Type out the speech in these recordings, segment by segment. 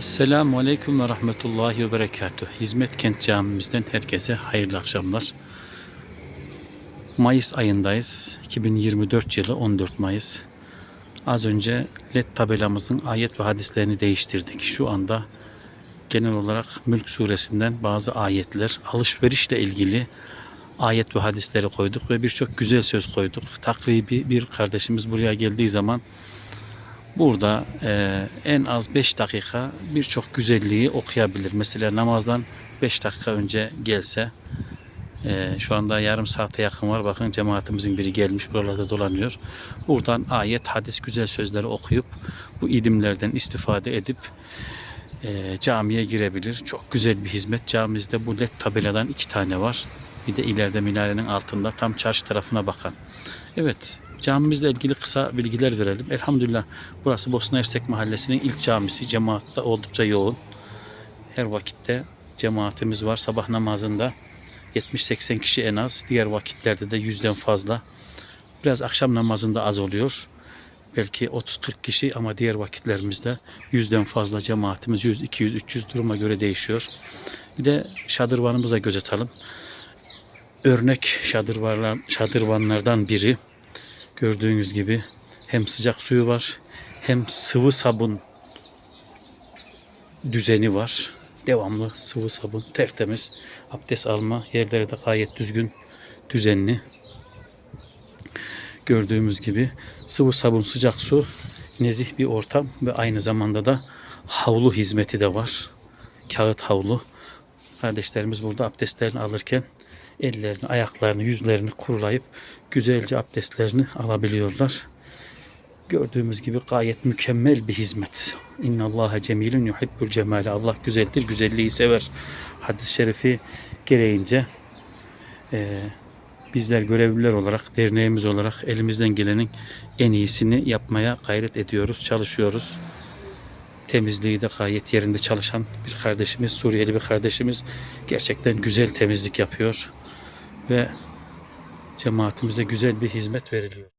Esselamu Aleyküm ve Rahmetullahi ve Berekatuhu. Hizmet Kent Camimizden herkese hayırlı akşamlar. Mayıs ayındayız. 2024 yılı 14 Mayıs. Az önce LED tabelamızın ayet ve hadislerini değiştirdik. Şu anda genel olarak Mülk suresinden bazı ayetler, alışverişle ilgili ayet ve hadisleri koyduk ve birçok güzel söz koyduk. Takribi bir kardeşimiz buraya geldiği zaman Burada e, en az 5 dakika birçok güzelliği okuyabilir. Mesela namazdan 5 dakika önce gelse e, şu anda yarım saate yakın var. Bakın cemaatimizin biri gelmiş buralarda dolanıyor. Buradan ayet, hadis, güzel sözleri okuyup bu ilimlerden istifade edip e, camiye girebilir. Çok güzel bir hizmet. Camimizde bu led tabeladan iki tane var. Bir de ileride minarenin altında tam çarşı tarafına bakan. Evet, camimizle ilgili kısa bilgiler verelim. Elhamdülillah burası Bosna Hersek Mahallesi'nin ilk camisi. Cemaat da oldukça yoğun. Her vakitte cemaatimiz var. Sabah namazında 70-80 kişi en az. Diğer vakitlerde de yüzden fazla. Biraz akşam namazında az oluyor. Belki 30-40 kişi ama diğer vakitlerimizde yüzden fazla cemaatimiz 100, 200, 300 duruma göre değişiyor. Bir de şadırvanımıza göz atalım. Örnek şadırvanlar, şadırvanlardan biri. Gördüğünüz gibi hem sıcak suyu var hem sıvı sabun düzeni var. Devamlı sıvı sabun tertemiz. Abdest alma yerleri de gayet düzgün, düzenli. Gördüğümüz gibi sıvı sabun, sıcak su, nezih bir ortam ve aynı zamanda da havlu hizmeti de var. Kağıt havlu. Kardeşlerimiz burada abdestlerini alırken ellerini, ayaklarını, yüzlerini kurulayıp güzelce abdestlerini alabiliyorlar. Gördüğümüz gibi gayet mükemmel bir hizmet. İnna Allahe cemilun yuhibbul cemale. Allah güzeldir, güzelliği sever. Hadis-i şerifi gereğince eee, bizler görevliler olarak, derneğimiz olarak elimizden gelenin en iyisini yapmaya gayret ediyoruz, çalışıyoruz. Temizliği de gayet yerinde çalışan bir kardeşimiz, Suriyeli bir kardeşimiz gerçekten güzel temizlik yapıyor ve cemaatimize güzel bir hizmet veriliyor.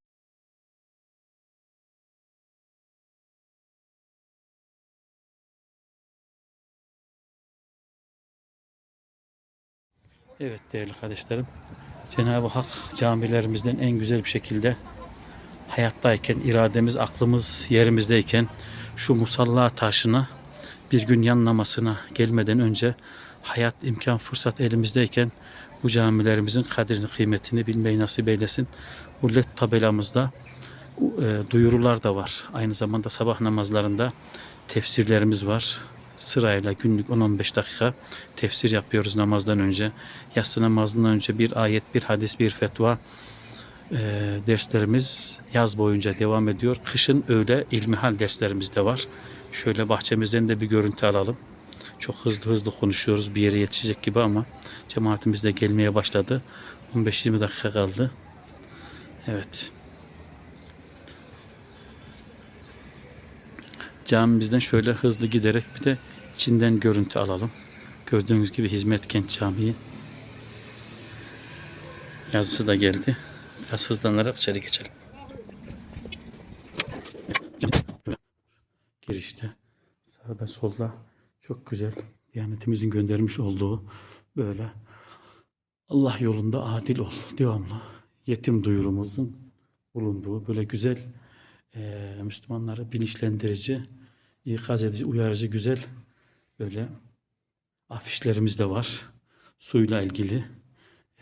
Evet değerli kardeşlerim. Cenab-ı Hak camilerimizden en güzel bir şekilde hayattayken, irademiz, aklımız yerimizdeyken şu musalla taşına bir gün yanlamasına gelmeden önce hayat, imkan, fırsat elimizdeyken bu camilerimizin kadrini, kıymetini bilmeyi nasip eylesin. Bu led tabelamızda e, duyurular da var. Aynı zamanda sabah namazlarında tefsirlerimiz var. Sırayla günlük 10-15 dakika tefsir yapıyoruz namazdan önce. Yatsı namazından önce bir ayet, bir hadis, bir fetva e, derslerimiz yaz boyunca devam ediyor. Kışın öğle ilmihal derslerimiz de var. Şöyle bahçemizden de bir görüntü alalım. Çok hızlı hızlı konuşuyoruz bir yere yetişecek gibi ama cemaatimiz de gelmeye başladı. 15-20 dakika kaldı. Evet. Camimizden şöyle hızlı giderek bir de içinden görüntü alalım. Gördüğünüz gibi Hizmet Kent Camii yazısı da geldi. Biraz hızlanarak içeri geçelim. Girişte sağda solda çok güzel Diyanetimizin göndermiş olduğu böyle Allah yolunda adil ol devamlı yetim duyurumuzun bulunduğu böyle güzel eee, Müslümanları bilinçlendirici, ikaz edici, uyarıcı güzel böyle afişlerimiz de var. Suyla ilgili.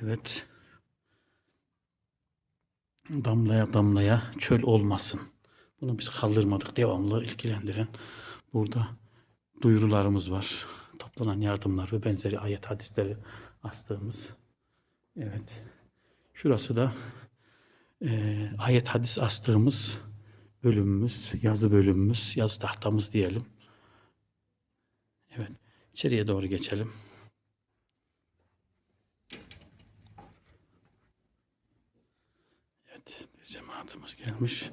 Evet. Damlaya damlaya çöl olmasın. Bunu biz kaldırmadık. Devamlı ilgilendiren burada duyurularımız var. Toplanan yardımlar ve benzeri ayet hadisleri astığımız. Evet. Şurası da eee, ayet hadis astığımız bölümümüz, yazı bölümümüz, yazı tahtamız diyelim. Evet. İçeriye doğru geçelim. Evet. Bir cemaatimiz gelmiş.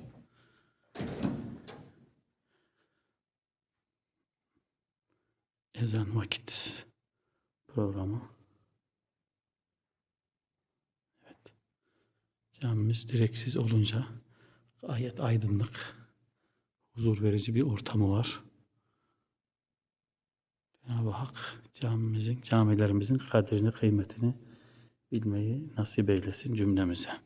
Ezan vakit programı. Evet. Camimiz direksiz olunca gayet aydınlık, huzur verici bir ortamı var. Hak camimizin, camilerimizin kadrini, kıymetini bilmeyi nasip eylesin cümlemize.